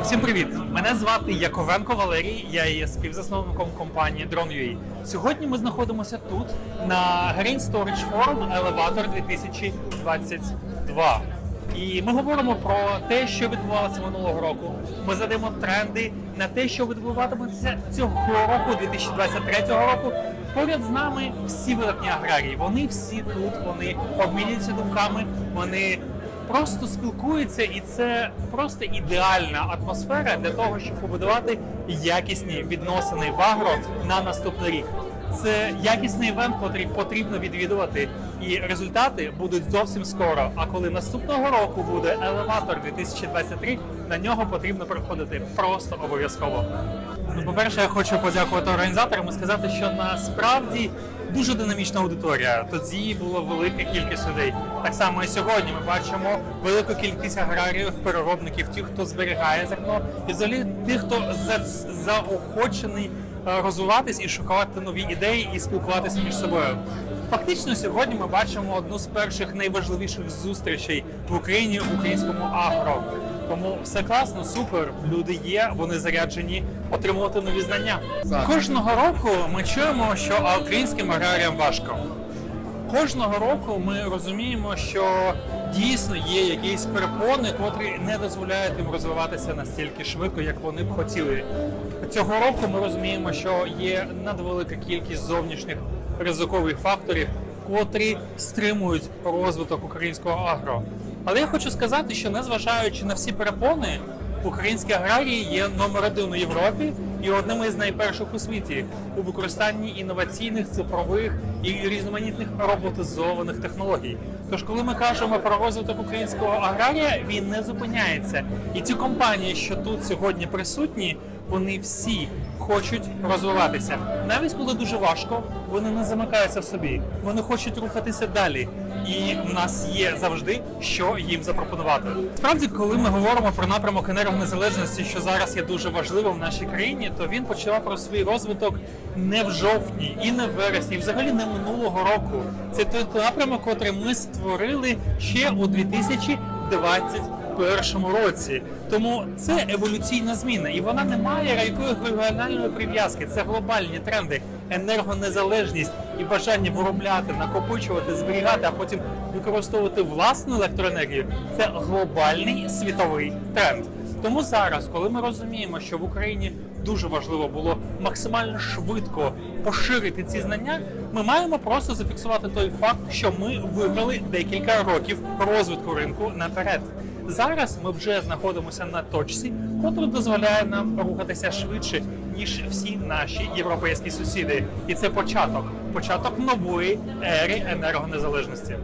Всім привіт! Мене звати Яковенко Валерій. Я є співзасновником компанії Drone.ua. Сьогодні ми знаходимося тут на Green Storage Forum Elevator 2022. І ми говоримо про те, що відбувалося минулого року. Ми задаємо тренди на те, що відбуватиметься цього року, 2023 року. Поряд з нами всі видатні аграрії. Вони всі тут, вони обмінюються думками, вони просто спілкуються, і це просто ідеальна атмосфера для того, щоб побудувати якісні відносини в агро на наступний рік. Це якісний івент, який потрібно відвідувати, і результати будуть зовсім скоро. А коли наступного року буде елеватор 2023, на нього потрібно приходити просто обов'язково. Ну, по-перше, я хочу подякувати організаторам і сказати, що насправді дуже динамічна аудиторія. Тоді була велика кількість людей. Так само і сьогодні ми бачимо велику кількість аграріїв, переробників, тих, хто зберігає зерно, і взагалі тих, хто за- заохочений е, розвиватись і шукати нові ідеї і спілкуватися між собою. Фактично, сьогодні ми бачимо одну з перших найважливіших зустрічей в Україні в українському агро. Тому все класно, супер. Люди є, вони заряджені отримувати нові знання. Кожного року ми чуємо, що українським аграріям важко. Кожного року ми розуміємо, що дійсно є якісь перепони, котрі не дозволяють їм розвиватися настільки швидко, як вони б хотіли. Цього року ми розуміємо, що є надвелика кількість зовнішніх ризикових факторів, котрі стримують розвиток українського агро. Але я хочу сказати, що незважаючи на всі перепони, українські аграрії є номер один у Європі і одним із найперших у світі у використанні інноваційних цифрових і різноманітних роботизованих технологій. Тож, коли ми кажемо про розвиток українського аграрія, він не зупиняється. І ці компанії, що тут сьогодні присутні, вони всі хочуть розвиватися. Навіть коли дуже важко, вони не замикаються в собі. Вони хочуть рухатися далі. І в нас є завжди що їм запропонувати. Справді, коли ми говоримо про напрямок енергонезалежності, що зараз є дуже важливим в нашій країні, то він почав про свій розвиток не в жовтні і не в вересні, і взагалі не минулого року. Це той напрямок, який ми створили ще у 2021 році. Тому це еволюційна зміна, і вона не має якої регіональної прив'язки. Це глобальні тренди, енергонезалежність і бажання виробляти, накопичувати, зберігати, а потім використовувати власну електроенергію. Це глобальний світовий тренд. Тому зараз, коли ми розуміємо, що в Україні дуже важливо було максимально швидко поширити ці знання, ми маємо просто зафіксувати той факт, що ми вибрали декілька років розвитку ринку наперед. Зараз ми вже знаходимося на точці, котра дозволяє нам рухатися швидше ніж всі наші європейські сусіди, і це початок, початок нової ери енергонезалежності.